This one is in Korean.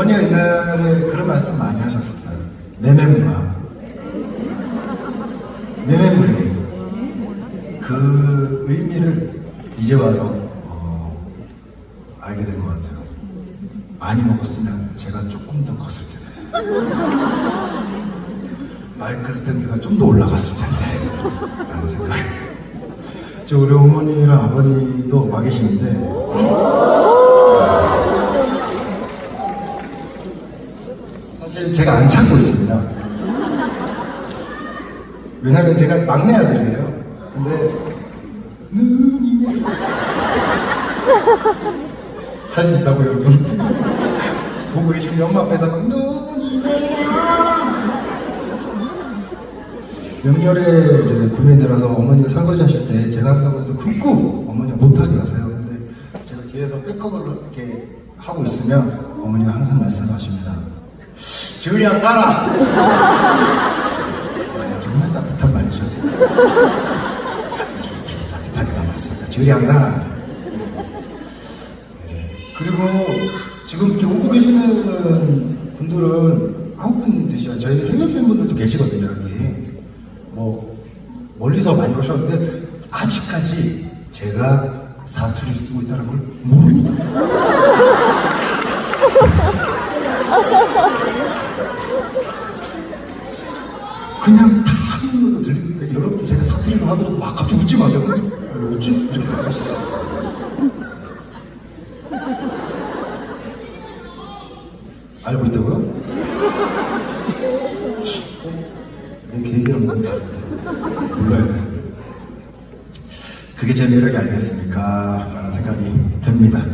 어머니가 옛날에 그런 말씀 많이 하셨었어요. 내매무라. 내매무리. 그 의미를 이제 와서 어, 알게 된 것 같아요. 많이 먹었으면 제가 조금 더 컸을 텐데. 마이크 스탠드가 좀 더 올라갔을 텐데. 라는 생각이. 저 우리 어머니랑 아버님도 와 계시는데 제가 안 참고 있습니다. 왜냐면 제가 막내 아들이에요. 근데 눈이 할수 있다고 여러분 보고 계시면 엄마 앞에서 막 눈이 내려 명절에 이제 구매 내려서 어머니가 설거지 하실 때 제가 한다고 해도 쿵쿵 어머니가 못하게 하세요. 근데 제가 뒤에서 백업을 이렇게 하고 있으면 어머니가 항상 말씀하십니다. 주리야 까라! 네, 정말 따뜻한 말이죠. 가슴이 이렇게 따뜻하게 남았습니다. 주리야 까라! 네, 그리고 지금 이렇게 오고 계시는 분들은 한국 분들이시죠. 저희 해외 팬분들도 계시거든요, 여기. 뭐, 멀리서 많이 오셨는데, 아직까지 제가 사투리 쓰고 있다는 걸 모릅니다. 그냥 다 하는 들리는데, 여러분들 제가 사투리로 하더라도 막 갑자기 웃지 마세요. 왜 웃지? 이렇게 나가실 수 있어요. 알고 있다고요? 내 계획이랑 너무 다른데 되는데 그게 제 매력이 아니겠습니까? 라는 생각이 듭니다.